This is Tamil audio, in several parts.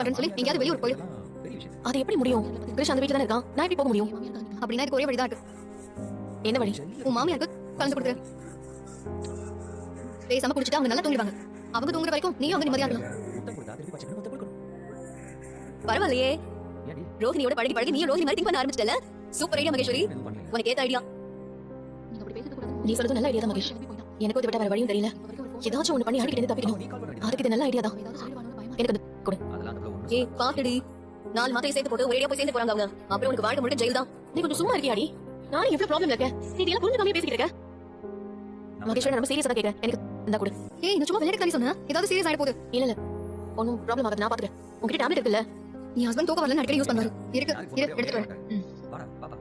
அப்படின்னு சொல்லி எங்கேயாவது வெளியூர் போயிடும் அது எப்படி முடியும்? கிருஷ் அந்த வீட்டுல தானே இருக்கான். நான் எப்படி போக முடியும்? அப்படின்னா எனக்கு ஒரே வழிதான் இருக்கு. என்ன வழி? உன் மாமியாருக்கு கலந்து கொடுத்துரு. பேசாம குடிச்சிட்டு அவங்க நல்லா தூங்கிடுவாங்க. அவங்க தூங்குற வரைக்கும் நீயும் அவங்க நிம்மதியா இருக்கலாம். பரவாயில்லையே. ரோஹினியோட பழகி பழகி நீயும் ரோஹினி மாதிரி திங்க் பண்ண ஆரம்பிச்சிட்டல சூப்பர் ஐடியா மகேஸ்வரி. உனக்கு ஏத்த ஐடியா நீ சொல்றது நல்ல ஐடியா தான் மகேஷ். எனக்கு இதை விட்ட வேற வழியும் தெரியல. ஏதாச்சும் ஒண்ணு பண்ணி அடிக்கிட்டு தப்பிக்கணும். அதுக்கு இது நல்ல ஐடியா தான். எனக்கு கொடு. ஏய் பாத்துடி நாலு மாத்தையும் சேர்த்து போட்டு ஒரேடியா போய் சேர்ந்து போறாங்க அவங்க. அப்புறம் உனக்கு வாழ்க்கை முழுக்க ஜெயில் தான். நீ கொஞ்சம் சும்மா இருக்கியாடி? நானும் எவ்வளவு ப்ராப்ளம் இருக்கேன். நீ இதெல்லாம் புரிஞ்சுக்காம பேசிக்கிட்டு இருக்க? மகேஸ்வரன் நம்ம சீரியஸா தான் கேட்கறேன். எனக்கு இந்த கொடு. ஏய் நான் சும்மா விளையாட்டு தானே ஏதாவது சீரியஸ் ஆயிட போகுது. இல்ல இல்ல. ஒன்னும் ப்ராப்ளம் ஆகாது. நான் பாத்துக்கிறேன். உங்ககிட்ட டேப்லெட் இருக்குல்ல? நீ ஹஸ்பண்ட் தூக்கம் வரலன்னு அடிக்கடி யூஸ் பண்ணுவாரு. இருக்கு இரு எடுத்துட்டு வரேன்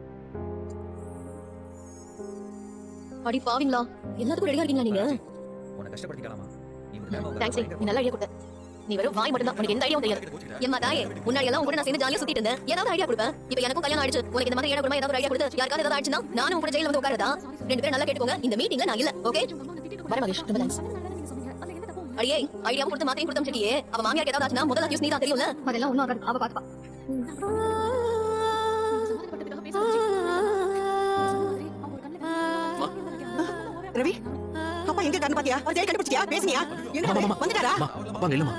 அடி பாவீங்களா. எல்லாத்துக்கும் ரெடியா இருக்கீங்களா நீங்க? தேங்க்ஸ் நீ நல்ல ஐடியா கொடுத்த. நீ வெறும் வாய் மட்டும் தான் உனக்கு எந்த ஐடியாவும் தெரியாது. எம்மா தாயே முன்னாடி எல்லாம் உங்க கூட நான் சேர்ந்து ஜாலியா சுத்திட்டு இருந்தேன். ஏதாவது ஐடியா கொடுப்பேன். இப்போ எனக்கும் கல்யாணம் ஆயிடுச்சு. உனக்கு இந்த மாதிரி ஏழை குடும்பம் ஏதாவது ஐடியா கொடுத்து யாருக்காவது ஏதாவது ஆயிடுச்சுன்னா நானும் உங்க கூட ஜெயில வந்து உட்காரதா ரெண்டு பேரும் நல்லா கேட்டுக்கோங்க. இந்த மீட்டிங்ல நான் இல்ல. ஓகே வர மகேஷ் ரொம்ப தேங்க்ஸ் அடியே ஐடியாவும் கொடுத்து மாத்தையும் கொடுத்து முடியே அவ மாமியாருக்கு ஏதாவது ஆச்சுன்னா முதல்ல நியூஸ் நீ தான் தெரியும்ல? அதெல்லாம் ஒண்ணும் ஆகாது. அவ பாத்துப்பா. ரவி அப்பா எங்க கண்ணு பாத்தியா? அவர் தேடி கண்டுபிடிச்சியா பேசுனியா? எங்க? வந்துட்டாரா? வாங்க இல்லம்மா.